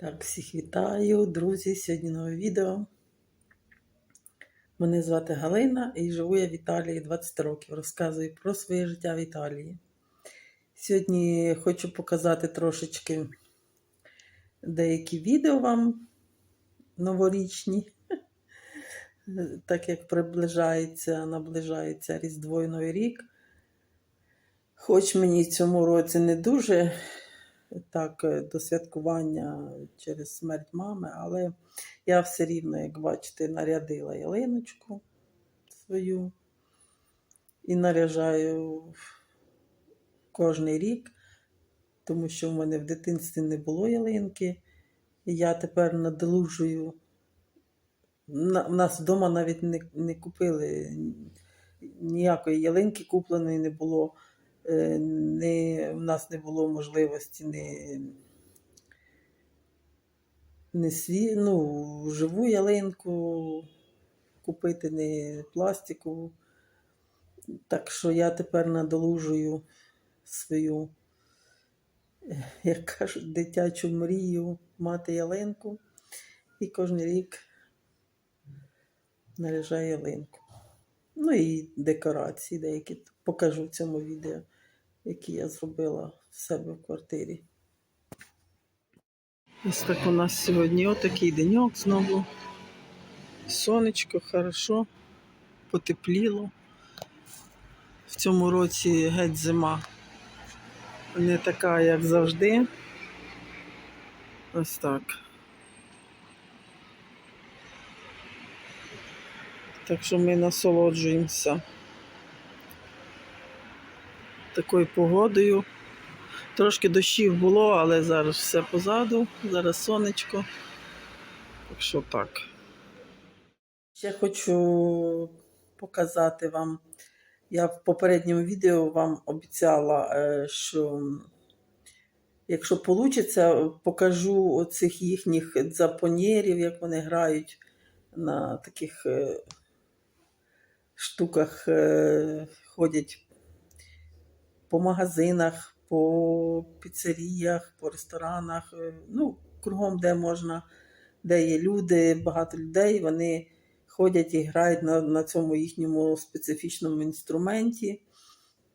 Так, всіх вітаю, друзі. Сьогодні нове відео. Мене звати Галина і живу я в Італії 20 років. Розказую про своє життя в Італії. Сьогодні хочу показати трошечки деякі відео вам новорічні, так як приближається, наближається Різдво і Новий рік. Хоч мені цьому році не дуже так е, до святкування через смерть мами, але я все рівно, як бачите, нарядила ялиночку свою і наряжаю кожний рік, тому що в мене в дитинстві не було ялинки. І я тепер надолужую. На- У нас вдома навіть не, не купили ніякої ялинки купленої не було. Е, Не, в нас не було можливості не, не сві, ну, живу ялинку купити, не пластикову. Так що я тепер надолужую свою, як кажуть, дитячу мрію мати ялинку. І кожен рік наряжаю ялинку. Ну і декорації деякі покажу в цьому відео, які я зробила в себе в квартирі. Ось так у нас сьогодні отакий деньок знову. Сонечко, хорошо, потепліло. В цьому році геть зима. Не така, як завжди. Ось так. Так що ми насолоджуємося такою погодою. Трошки дощів було, але зараз все позаду. Зараз сонечко. Так що так. Ще хочу показати вам. Я в попередньому відео вам обіцяла, е, що якщо вийде, покажу оцих їхніх дзапонєрів, як вони грають на таких е, штуках, е, ходять по магазинах, по піцеріях, по ресторанах, е, ну, кругом, де можна, де є люди, багато людей, вони ходять і грають на, на цьому їхньому специфічному інструменті.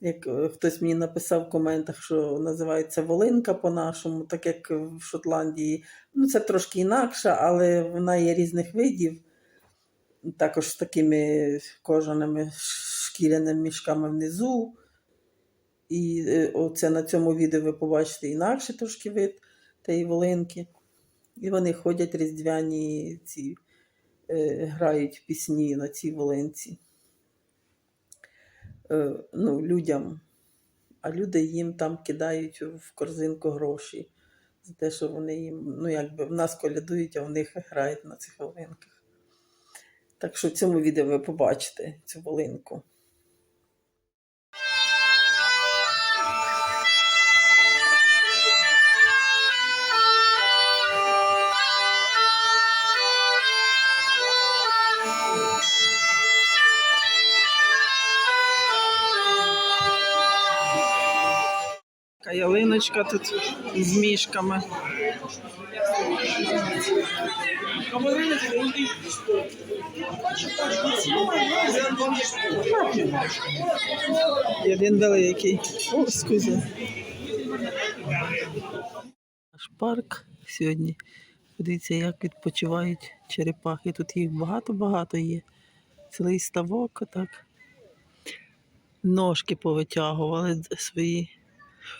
Як е, хтось мені написав в коментах, що називається волинка по-нашому, так як в Шотландії. Ну, це трошки інакше, але вона є різних видів. Також з такими кожаними шкіряними мішками внизу. І е, оце на цьому відео ви побачите інакше трошки вид тієї волинки. І вони ходять різдвяні ці, е, грають пісні на цій волинці. Е, ну, людям. А люди їм там кидають в корзинку гроші за те, що вони їм, ну, якби в нас колядують, а в них грають на цих волинках. Так що в цьому відео ви побачите цю волинку. Ялиночка тут з мішками. І один великий. О, скузя. Наш парк сьогодні. Подивіться, як відпочивають черепахи. Тут їх багато-багато є. Цілий ставок, отак. Ножки повитягували свої.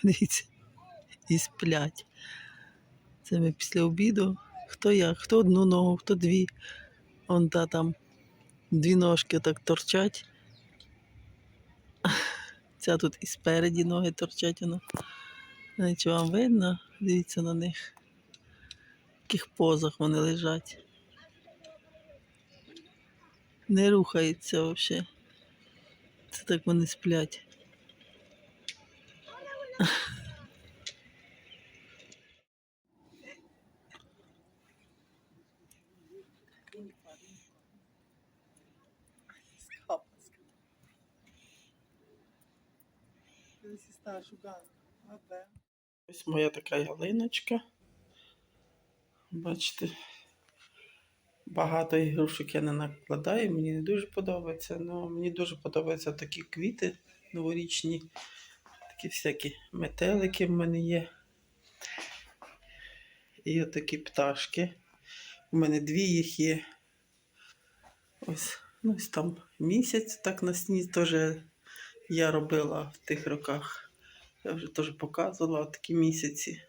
Дивіться, і сплять. Це ми після обіду. Хто як, хто одну ногу, хто дві. Он та там дві ножки так торчать. Ця тут і спереді ноги торчать. Воно. Навіть вам видно, дивіться на них. В яких позах вони лежать. Не рухаються взагалі. Це так вони сплять. Ось моя така ялиночка. Бачите, багато ігрушок я не накладаю, мені не дуже подобається. але мені дуже подобаються такі квіти новорічні, такі всякі метелики в мене є. І отакі пташки. У мене дві їх є. Ось, ну, ось там місяць так на сні теж я робила в тих роках. Я вже теж показувала такі місяці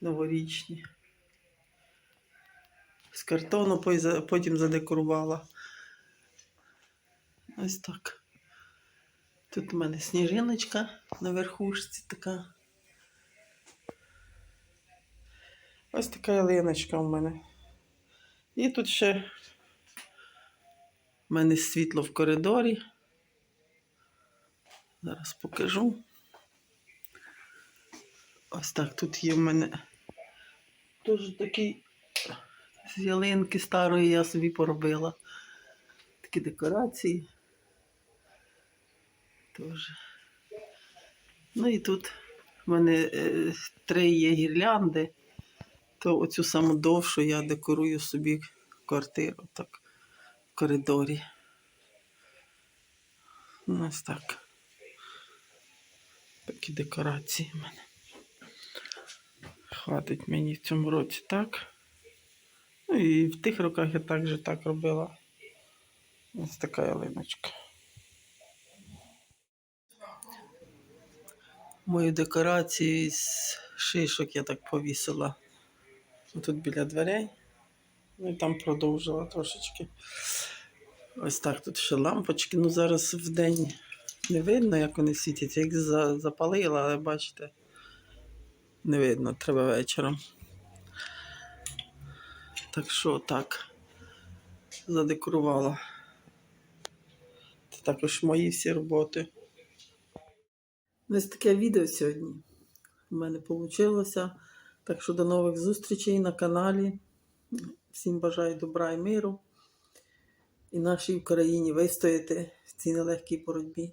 новорічні. З картону потім задекорувала. Ось так. Тут у мене сніжиночка на верхушці така. Ось така ялиночка у мене. І тут ще у мене світло в коридорі. Зараз покажу. Ось так тут є в мене теж такий з ялинки старої я собі поробила. Такі декорації. Теж. Ну і тут в мене е, три є гірлянди, то оцю саму довшу я декорую собі квартиру так в коридорі. Ну, ось так. Такі декорації в мене. Хватить мені в цьому році так. Ну і в тих роках я також так робила. Ось така ялиночка. Мою декорацію з шишок я так повісила. Тут біля дверей. Ну і там продовжила трошечки. Ось так тут ще лампочки. Ну зараз в день не видно, як вони світяться. Їх запалила, але бачите, не видно, треба вечором. Так що так задекорувала. Це також мої всі роботи. Ось таке відео сьогодні у мене вийшло. Так що до нових зустрічей на каналі. Всім бажаю добра і миру. І нашій Україні вистояти в цій нелегкій боротьбі.